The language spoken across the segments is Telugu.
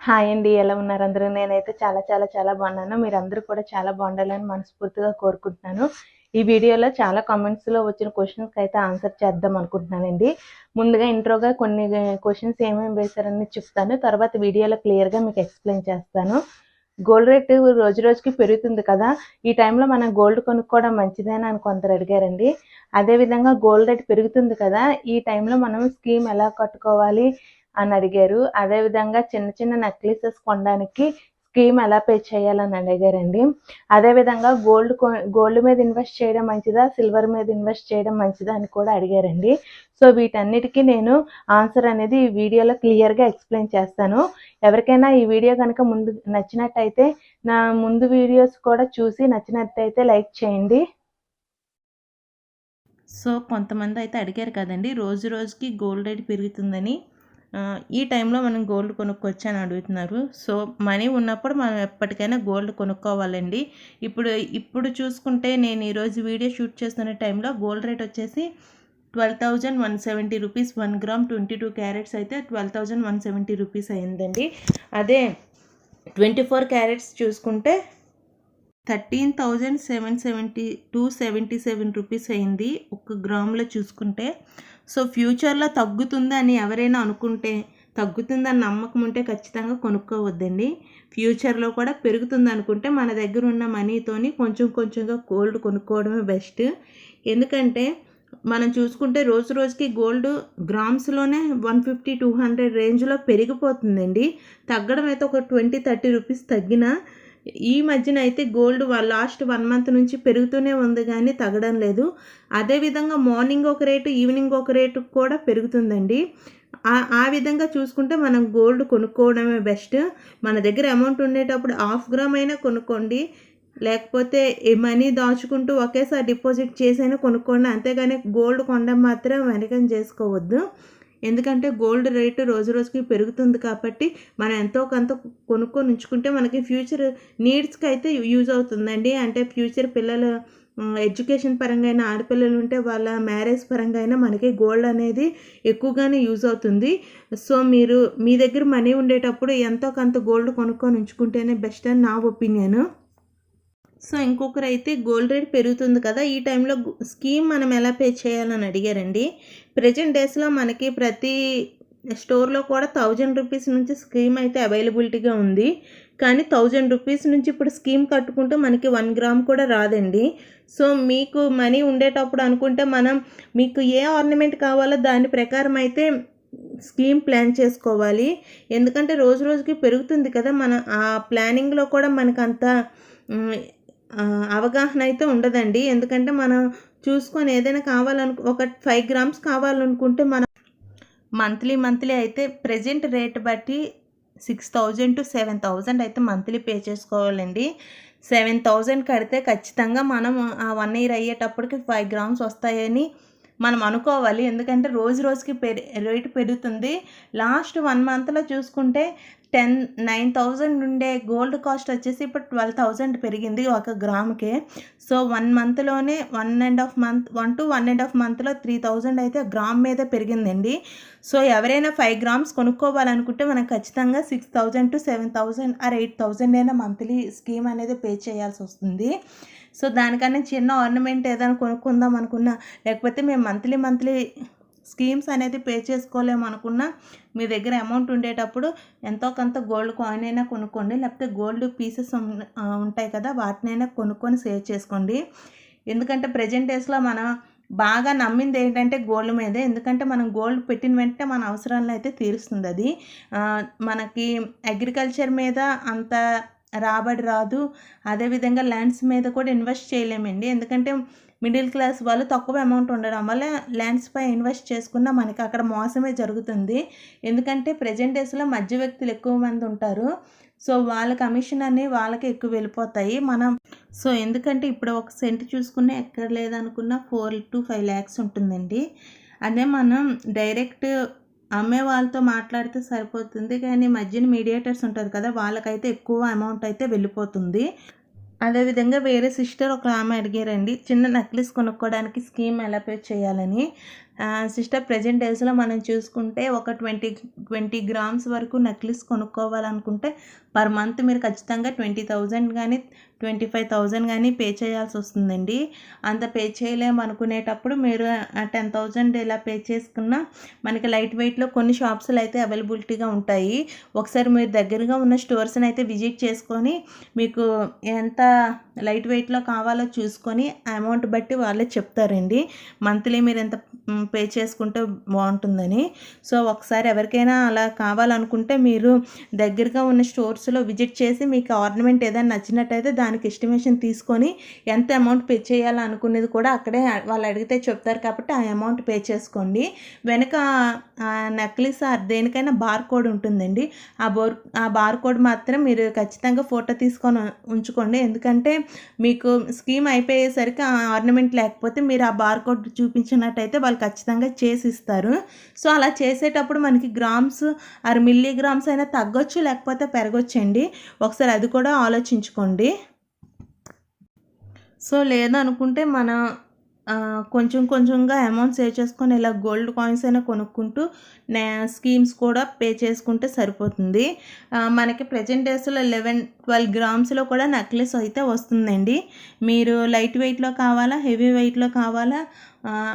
హాయ్ అండి ఎలా ఉన్నారు అందరూ? నేనైతే చాలా చాలా చాలా బాగున్నాను. మీరందరూ కూడా చాలా బాగుండాలని మనస్ఫూర్తిగా కోరుకుంటున్నాను. ఈ వీడియోలో చాలా కామెంట్స్లో వచ్చిన క్వశ్చన్స్కి అయితే ఆన్సర్ చేద్దాం అనుకుంటున్నానండి. ముందుగా ఇంట్రోగా కొన్ని క్వశ్చన్స్ ఏమేమి వేశారని చెప్తాను. తర్వాత వీడియోలో క్లియర్గా మీకు ఎక్స్ప్లెయిన్ చేస్తాను. గోల్డ్ రేట్ రోజు రోజుకి పెరుగుతుంది కదా. ఈ టైంలో మనం గోల్డ్ కొనుక్కోవడం మంచిదేనా అని కొందరు అడిగారండి. అదేవిధంగా గోల్డ్ రేట్ పెరుగుతుంది కదా. ఈ టైంలో మనం స్కీమ్ ఎలా కట్టుకోవాలి? అని అడిగారు. అదేవిధంగా చిన్న చిన్న నెక్లెసెస్ కొనడానికి స్కీమ్ ఎలా పే చేయాలని అడిగారండి. అదేవిధంగా గోల్డ్ గోల్డ్ మీద ఇన్వెస్ట్ చేయడం మంచిదా సిల్వర్ మీద ఇన్వెస్ట్ చేయడం మంచిదా అని కూడా అడిగారండి. సో వీటన్నిటికీ నేను ఆన్సర్ అనేది ఈ వీడియోలో క్లియర్గా ఎక్స్ప్లెయిన్ చేస్తాను. ఎవరికైనా ఈ వీడియో కనుక ముందు నచ్చినట్టయితే నా ముందు వీడియోస్ కూడా చూసి నచ్చినట్టయితే లైక్ చేయండి. సో కొంతమంది అయితే అడిగారు కదండి రోజు రోజుకి గోల్డ్ రేట్ పెరుగుతుందని. ఈ టైంలో మనం గోల్డ్ కొనుక్కోవచ్చు అని అడుగుతున్నారు. సో మనీ ఉన్నప్పుడు మనం ఎప్పటికైనా గోల్డ్ కొనుక్కోవాలండి. ఇప్పుడు ఇప్పుడు చూసుకుంటే నేను ఈరోజు వీడియో షూట్ చేస్తున్న టైంలో గోల్డ్ రేట్ వచ్చేసి twelve thousand one seventy rupees one gram twenty two carats అయితే twelve thousand one seventy rupees అయిందండి. అదే ట్వంటీ ఫోర్ క్యారెట్స్ చూసుకుంటే thirteen thousand seven seventy two seventy seven rupees అయింది. ఒక గ్రామ్లో చూసుకుంటే సో ఫ్యూచర్లో తగ్గుతుందని ఎవరైనా అనుకుంటే తగ్గుతుందని నమ్మకం ఉంటే ఖచ్చితంగా కొనుక్కోవద్దండి. ఫ్యూచర్లో కూడా పెరుగుతుంది అనుకుంటే మన దగ్గర ఉన్న మనీతోని కొంచెం కొంచెంగా గోల్డ్ కొనుక్కోవడమే బెస్ట్. ఎందుకంటే మనం చూసుకుంటే రోజు రోజుకి గోల్డ్ గ్రామ్స్లోనే వన్ ఫిఫ్టీ టూ హండ్రెడ్ రేంజ్లో పెరిగిపోతుందండి. తగ్గడం అయితే ఒక ట్వంటీ థర్టీ రూపీస్ తగ్గినా ఈ మధ్యన అయితే గోల్డ్ లాస్ట్ వన్ మంత్ నుంచి పెరుగుతూనే ఉంది కానీ తగ్గడం లేదు. అదేవిధంగా మార్నింగ్ ఒక రేటు ఈవినింగ్ ఒక రేటు కూడా పెరుగుతుందండి. ఆ- విధంగా చూసుకుంటే మనం గోల్డ్ కొనుక్కోవడమే బెస్ట్. మన దగ్గర అమౌంట్ ఉండేటప్పుడు హాఫ్ గ్రామ్ అయినా కొనుక్కోండి. లేకపోతే మనీ దాచుకుంటూ ఒకేసారి డిపాజిట్ చేసైనా కొనుక్కోండి. అంతేగాని గోల్డ్ కొనడం మాత్రం వెనకం చేసుకోవద్దు. ఎందుకంటే గోల్డ్ రేటు రోజు రోజుకి పెరుగుతుంది కాబట్టి మనం ఎంతో కొంత కొనుక్కొని ఉంచుకుంటే మనకి ఫ్యూచర్ నీడ్స్కి అయితే యూజ్ అవుతుందండి. అంటే ఫ్యూచర్ పిల్లలు ఎడ్యుకేషన్ పరంగా అయినా ఆడపిల్లలు ఉంటే వాళ్ళ మ్యారేజ్ పరంగా అయినా మనకి గోల్డ్ అనేది ఎక్కువగానే యూజ్ అవుతుంది. సో మీరు మీ దగ్గర మనీ ఉండేటప్పుడు ఎంతో కొంత గోల్డ్ కొనుక్కొని ఉంచుకుంటేనే బెస్ట్ అని నా ఒపీనియన్. సో ఇంకొకరు అయితే గోల్డ్ రేట్ పెరుగుతుంది కదా ఈ టైంలో స్కీమ్ మనం ఎలా పే చేయాలని అడిగారండి. ప్రజెంట్ డేస్లో మనకి ప్రతి స్టోర్లో కూడా థౌజండ్ రూపీస్ నుంచి స్కీమ్ అయితే అవైలబిలిటీగా ఉంది. కానీ థౌజండ్ రూపీస్ నుంచి ఇప్పుడు స్కీమ్ కట్టుకుంటే మనకి వన్ గ్రామ్ కూడా రాదండి. సో మీకు మనీ ఉండేటప్పుడు అనుకుంటే మనం మీకు ఏ ఆర్నమెంట్ కావాలో దాని ప్రకారం అయితే స్కీమ్ ప్లాన్ చేసుకోవాలి. ఎందుకంటే రోజు రోజుకి పెరుగుతుంది కదా మన ఆ ప్లానింగ్లో కూడా మనకు అంత అవగాహన అయితే ఉండదండి. ఎందుకంటే మనం చూసుకొని ఏదైనా కావాలనుకు ఒక ఫైవ్ గ్రామ్స్ కావాలనుకుంటే మనం మంత్లీ మంత్లీ అయితే ప్రజెంట్ రేట్ బట్టి six thousand to seven thousand అయితే మంత్లీ పే చేసుకోవాలండి. సెవెన్ థౌజండ్ కడితే ఖచ్చితంగా మనం ఆ వన్ ఇయర్ అయ్యేటప్పటికి ఫైవ్ గ్రామ్స్ వస్తాయని మనం అనుకోవాలి. ఎందుకంటే రోజు రోజుకి పెరి రేటు పెరుగుతుంది. లాస్ట్ వన్ మంత్లో చూసుకుంటే టెన్ నైన్ థౌజండ్ ఉండే గోల్డ్ కాస్ట్ వచ్చేసి ఇప్పుడు ట్వెల్వ్ థౌజండ్ పెరిగింది ఒక గ్రామ్కే. So one మంత్లోనే one and half month one to one and half మంత్లో త్రీ థౌజండ్ అయితే గ్రామ్ మీద పెరిగిందండి. సో ఎవరైనా ఫైవ్ గ్రామ్స్ కొనుక్కోవాలనుకుంటే మనం ఖచ్చితంగా six thousand to seven thousand or eight thousand అయినా మంత్లీ స్కీమ్ అనేది పే చేయాల్సి వస్తుంది. సో దానికన్నా చిన్న ఆర్నమెంట్ ఏదైనా కొనుక్కుందాం అనుకున్నా లేకపోతే మేము మంత్లీ మంత్లీ స్కీమ్స్ అనేది పే చేసుకోలేము అనుకున్నా మీ దగ్గర అమౌంట్ ఉండేటప్పుడు ఎంతో కొంత గోల్డ్ కాయిన్ అయినా కొనుక్కోండి లేకపోతే గోల్డ్ పీసెస్ ఉంటాయి కదా వాటినైనా కొనుక్కొని సేవ్ చేసుకోండి. ఎందుకంటే ప్రజెంట్ డేస్లో మనం బాగా నమ్మింది ఏంటంటే గోల్డ్ మీదే ఎందుకంటే మనం గోల్డ్ పెట్టిన వెంటనే మన అవసరాలను అయితే తీరుస్తుంది అది. మనకి అగ్రికల్చర్ మీద అంత రాబడి రాదు. అదేవిధంగా ల్యాండ్స్ మీద కూడా ఇన్వెస్ట్ చేయలేమండి. ఎందుకంటే మిడిల్ క్లాస్ వాళ్ళు తక్కువ అమౌంట్ ఉండడం వల్ల ల్యాండ్స్పై ఇన్వెస్ట్ చేసుకున్న మనకి అక్కడ మోసమే జరుగుతుంది. ఎందుకంటే ప్రజెంట్ డేస్లో మధ్య వ్యక్తులు ఎక్కువ మంది ఉంటారు. సో వాళ్ళ కమిషన్ అని వాళ్ళకి ఎక్కువ వెళ్ళిపోతాయి. మనం సో ఎందుకంటే ఇప్పుడు ఒక సెంట్ చూసుకున్న ఎక్కడ లేదనుకున్న ఫోర్ టు ఫైవ్ ల్యాక్స్ ఉంటుందండి. అదే మనం డైరెక్ట్ అమ్మే వాళ్ళతో మాట్లాడితే సరిపోతుంది కానీ మధ్యన మీడియేటర్స్ ఉంటారు కదా వాళ్ళకైతే ఎక్కువ అమౌంట్ అయితే వెళ్ళిపోతుంది. అదేవిధంగా వేరే సిస్టర్ ఒక ఆమె అడిగారండి చిన్న నెక్లెస్ కొనుక్కోవడానికి స్కీమ్ ఎలా పే చేయాలని? సిస్టర్ ప్రజెంట్ డేస్లో మనం చూసుకుంటే ఒక ట్వంటీ ట్వంటీ గ్రామ్స్ వరకు నెక్లెస్ కొనుక్కోవాలనుకుంటే పర్ మంత్ మీరు ఖచ్చితంగా ట్వంటీ థౌజండ్ కానీ ట్వంటీ ఫైవ్ థౌజండ్ కానీ పే చేయాల్సి వస్తుందండి. అంత పే చేయలేము అనుకునేటప్పుడు మీరు టెన్ థౌజండ్ ఇలా పే చేసుకున్న మనకి లైట్ వెయిట్లో కొన్ని షాప్స్లో అయితే అవైలబిలిటీగా ఉంటాయి. ఒకసారి మీరు దగ్గరగా ఉన్న స్టోర్స్ని అయితే విజిట్ చేసుకొని మీకు ఎంత లైట్ వెయిట్లో కావాలో చూసుకొని అమౌంట్ బట్టి వాళ్ళే చెప్తారండి. మంత్లీ మీరు ఎంత పే చేసుకుంటే బాగుంటుందని. సో ఒకసారి ఎవరికైనా అలా కావాలనుకుంటే మీరు దగ్గరగా ఉన్న స్టోర్స్ షాప్స్లో విజిట్ చేసి మీకు ఆర్నమెంట్ ఏదైనా నచ్చినట్టయితే దానికి ఎస్టిమేషన్ తీసుకొని ఎంత అమౌంట్ పే చేయాలనుకునేది కూడా అక్కడే వాళ్ళు అడిగితే చెప్తారు కాబట్టి ఆ అమౌంట్ పే చేసుకోండి. వెనక నెక్లెస్ దేనికైనా బార్ కోడ్ ఉంటుందండి. ఆ బోర్ ఆ బార్ కోడ్ మాత్రం మీరు ఖచ్చితంగా ఫోటో తీసుకొని ఉంచుకోండి. ఎందుకంటే మీకు స్కీమ్ అయిపోయేసరికి ఆ ఆర్నమెంట్ లేకపోతే మీరు ఆ బార్ కోడ్ చూపించినట్టయితే వాళ్ళు ఖచ్చితంగా చేసి ఇస్తారు సో అలా చేసేటప్పుడు మనకి గ్రామ్స్ ఆర్ మిల్లీ గ్రామ్స్ అయినా తగ్గొచ్చు లేకపోతే పెరగొచ్చండి ఒకసారి అది కూడా ఆలోచించుకోండి. సో లేదనుకుంటే మన కొంచెం కొంచెంగా అమౌంట్ సేవ్ చేసుకొని ఇలా గోల్డ్ కాయిన్స్ అయినా కొనుక్కుంటూ నే స్కీమ్స్ కూడా పే చేసుకుంటే సరిపోతుంది. మనకి ప్రజెంట్ డేస్లో లెవెన్ ట్వెల్వ్ గ్రామ్స్లో కూడా నెక్లెస్ అయితే వస్తుందండి. మీరు లైట్ వెయిట్లో కావాలా హెవీ వెయిట్లో కావాలా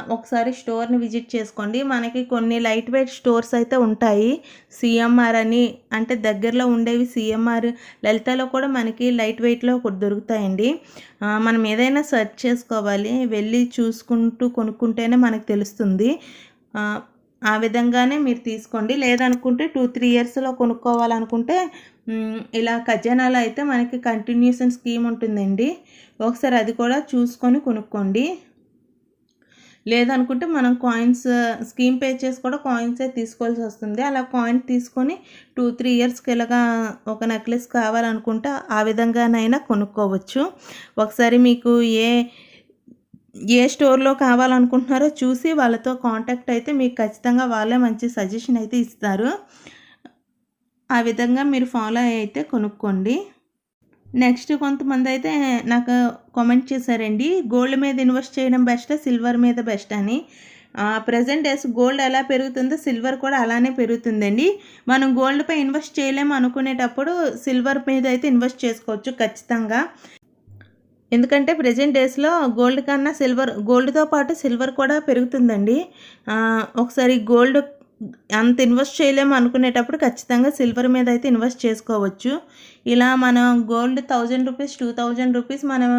ఒకసారి స్టోర్ని విజిట్ చేసుకోండి. మనకి కొన్ని లైట్ వెయిట్ స్టోర్స్ అయితే ఉంటాయి. సిఎంఆర్ అని అంటే దగ్గరలో ఉండేవి సిఎంఆర్ లలితలో కూడా మనకి లైట్ వెయిట్లో ఒకటి దొరుకుతాయండి. మనం ఏదైనా సెర్చ్ చేసుకోవాలి వెళ్ళి చూసుకుంటూ కొనుక్కుంటేనే మనకు తెలుస్తుంది. ఆ, విధంగానే మీరు తీసుకోండి. లేదనుకుంటే టూ త్రీ ఇయర్స్లో కొనుక్కోవాలనుకుంటే ఇలా ఖజానాలో అయితే మనకి కంటిన్యూషన్ స్కీమ్ ఉంటుందండి. ఒకసారి అది కూడా చూసుకొని కొనుక్కోండి. లేదనుకుంటే మనం కాయిన్స్ స్కీమ్ పే చేసి కూడా కాయిన్సే తీసుకోవాల్సి వస్తుంది. అలా కాయిన్ తీసుకొని టూ త్రీ ఇయర్స్కి ఇలాగా ఒక నెక్లెస్ కావాలనుకుంటే ఆ విధంగానైనా కొనుక్కోవచ్చు. ఒకసారి మీకు ఏ ఏ స్టోర్లో కావాలనుకుంటున్నారో చూసి వాళ్ళతో కాంటాక్ట్ అయితే మీకు ఖచ్చితంగా వాళ్ళే మంచి సజెషన్ అయితే ఇస్తారు. ఆ విధంగా మీరు ఫాలో అయితే కొనుక్కోండి. నెక్స్ట్ కొంతమంది అయితే నాకు కామెంట్ చేశారండి గోల్డ్ మీద ఇన్వెస్ట్ చేయడం బెస్ట్ సిల్వర్ మీద బెస్ట్ అని. ప్రజెంట్ డేస్ గోల్డ్ ఎలా పెరుగుతుందో సిల్వర్ కూడా అలానే పెరుగుతుందండి. మనం గోల్డ్పై ఇన్వెస్ట్ చేయలేము అనుకునేటప్పుడు సిల్వర్ మీద అయితే ఇన్వెస్ట్ చేసుకోవచ్చు ఖచ్చితంగా. ఎందుకంటే ప్రజెంట్ డేస్లో గోల్డ్ కన్నా సిల్వర్ గోల్డ్తో పాటు సిల్వర్ కూడా పెరుగుతుందండి. ఒకసారి గోల్డ్ అంత ఇన్వెస్ట్ చేయలేము అనుకునేటప్పుడు ఖచ్చితంగా సిల్వర్ మీద అయితే ఇన్వెస్ట్ చేసుకోవచ్చు. ఇలా మనం gold thousand rupees two thousand rupees మనం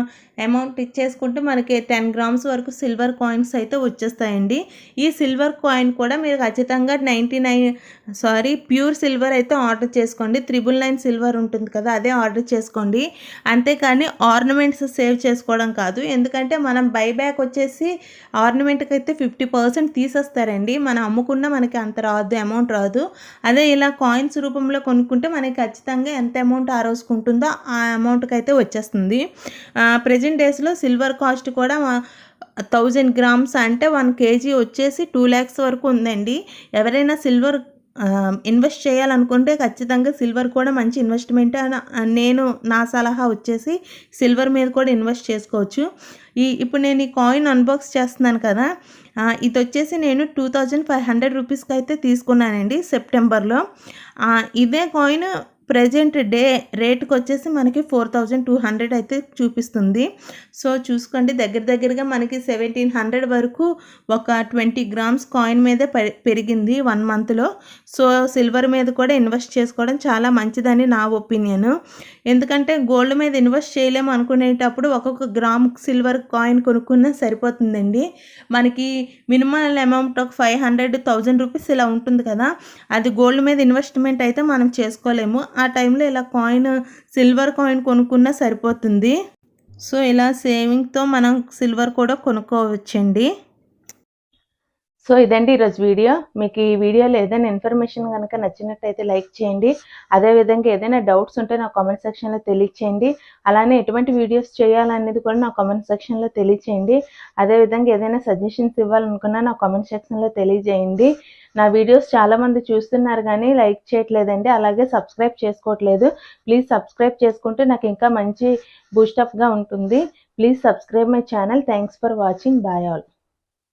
అమౌంట్ ఇచ్చేసుకుంటే మనకి టెన్ గ్రామ్స్ వరకు సిల్వర్ కాయిన్స్ అయితే వచ్చేస్తాయండి. ఈ సిల్వర్ కాయిన్ కూడా మీరు ఖచ్చితంగా ninety nine sorry pure silver అయితే ఆర్డర్ చేసుకోండి. త్రిబుల్ నైన్ సిల్వర్ ఉంటుంది కదా అదే ఆర్డర్ చేసుకోండి. అంతేకాని ఆర్నమెంట్స్ సేవ్ చేసుకోవడం కాదు. ఎందుకంటే మనం బైబ్యాక్ వచ్చేసి ఆర్నమెంట్కి అయితే ఫిఫ్టీ పర్సెంట్ తీసేస్తారండి. మనం అమ్ముకున్న మనకి అంత రాదు అమౌంట్ రాదు. అదే ఇలా కాయిన్స్ రూపంలో కొనుక్కుంటే మనకి ఖచ్చితంగా ఎంత అమౌంట్ ఆ రోజు ఉంటుందో ఆ అమౌంట్కి అయితే వచ్చేస్తుంది ప్రజెంట్ డేస్లో సిల్వర్ కాస్ట్ కూడా థౌజండ్ గ్రామ్స్ అంటే వన్ కేజీ వచ్చేసి టూ ల్యాక్స్ వరకు ఉందండి. ఎవరైనా సిల్వర్ ఇన్వెస్ట్ చేయాలనుకుంటే ఖచ్చితంగా సిల్వర్ కూడా మంచి ఇన్వెస్ట్మెంట్ నేను నా సలహా వచ్చేసి సిల్వర్ మీద కూడా ఇన్వెస్ట్ చేసుకోవచ్చు. ఈ ఇప్పుడు నేను ఈ కాయిన్ అన్బాక్స్ చేస్తున్నాను కదా ఇది వచ్చేసి నేను టూ థౌజండ్ ఫైవ్ హండ్రెడ్ రూపీస్కి అయితే తీసుకున్నానండి సెప్టెంబర్లో ఇదే కాయిన్ ప్రజెంట్ డే రేట్కి వచ్చేసి మనకి ఫోర్ థౌజండ్ టూ హండ్రెడ్ అయితే చూపిస్తుంది. సో చూసుకోండి దగ్గర దగ్గరగా మనకి సెవెంటీన్ హండ్రెడ్ వరకు ఒక ట్వంటీ గ్రామ్స్ కాయిన్ మీదే పె- పెరిగింది వన్ మంత్లో. సో సిల్వర్ మీద కూడా ఇన్వెస్ట్ చేసుకోవడం చాలా మంచిదని నా ఒపీనియన్. ఎందుకంటే గోల్డ్ మీద ఇన్వెస్ట్ చేయలేము అనుకునేటప్పుడు ఒక్కొక్క గ్రామ్ సిల్వర్ కాయిన్ కొనుక్కున్నా సరిపోతుందండి. మనకి మినిమం అమౌంట్ ఒక ఫైవ్ హండ్రెడ్ థౌజండ్ రూపీస్ ఇలా ఉంటుంది కదా అది గోల్డ్ మీద ఇన్వెస్ట్మెంట్ అయితే మనం చేసుకోలేము. ఆ టైంలో ఇలా కాయిన్ సిల్వర్ కాయిన్ కొనుక్కున్నా సరిపోతుంది. సో ఇలా సేవింగ్తో మనం సిల్వర్ కూడా కొనుక్కోవచ్చండి. సో ఇదండి ఈరోజు వీడియో. మీకు ఈ వీడియోలో ఏదైనా ఇన్ఫర్మేషన్ కనుక నచ్చినట్టయితే లైక్ చేయండి. అదేవిధంగా ఏదైనా డౌట్స్ ఉంటే నా కామెంట్ సెక్షన్లో తెలియచేయండి. అలానే ఎటువంటి వీడియోస్ చేయాలనేది కూడా నా కామెంట్ సెక్షన్లో తెలియచేయండి. అదేవిధంగా ఏదైనా సజెషన్స్ ఇవ్వాలనుకున్నా నా కామెంట్ సెక్షన్లో తెలియజేయండి. నా వీడియోస్ చాలామంది చూస్తున్నారు కానీ లైక్ చేయట్లేదండి. అలాగే సబ్స్క్రైబ్ చేసుకోవట్లేదు. ప్లీజ్ సబ్స్క్రైబ్ చేసుకుంటే నాకు ఇంకా మంచి బూస్టప్గా ఉంటుంది. Please subscribe my channel thanks for watching bye all